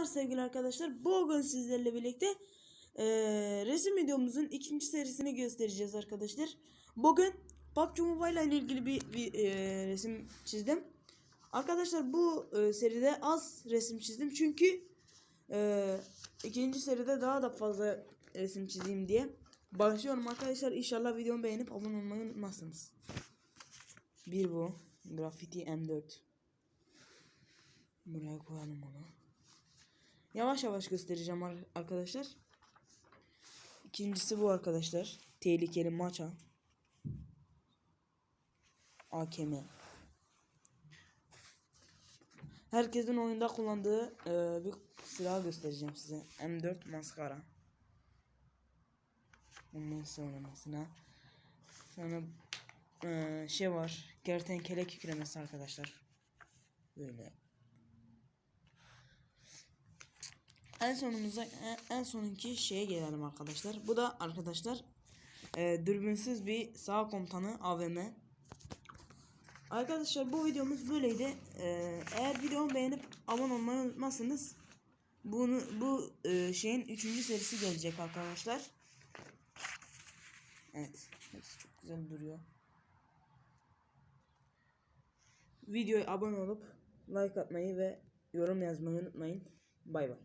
Selamlar sevgili arkadaşlar. Bugün sizlerle birlikte eee, resim videomuzun ikinci serisini göstereceğiz arkadaşlar. Bugün PUBG Mobile ile ilgili bir, bir, eee, resim çizdim. Arkadaşlar bu eee, seride az resim çizdim çünkü eee, ikinci seride daha da fazla resim çizeyim diye. Başlıyorum arkadaşlar. İnşallah videomu beğenip abone olmayı unutmazsınız. Bir bu. Graffiti M4. Buraya koyalım onu. Yavaş yavaş göstereceğim ar- arkadaşlar. İkincisi bu arkadaşlar. Tehlikeli maça. AKM. Herkesin oyunda kullandığı e, bir silah göstereceğim size. M4 maskara. Ondan sonra mesela sonra e, şey var. Kertenkele kükremesi arkadaşlar. Böyle En sonumuza en, sonunki şeye gelelim arkadaşlar. Bu da arkadaşlar e, dürbünsüz bir sağ komutanı AVM. Arkadaşlar bu videomuz böyleydi. E, eğer videomu beğenip abone olmayı unutmazsanız bunu bu e, şeyin 3. serisi gelecek arkadaşlar. Evet. Hepsi çok güzel duruyor. Videoya abone olup like atmayı ve yorum yazmayı unutmayın. Bay bay.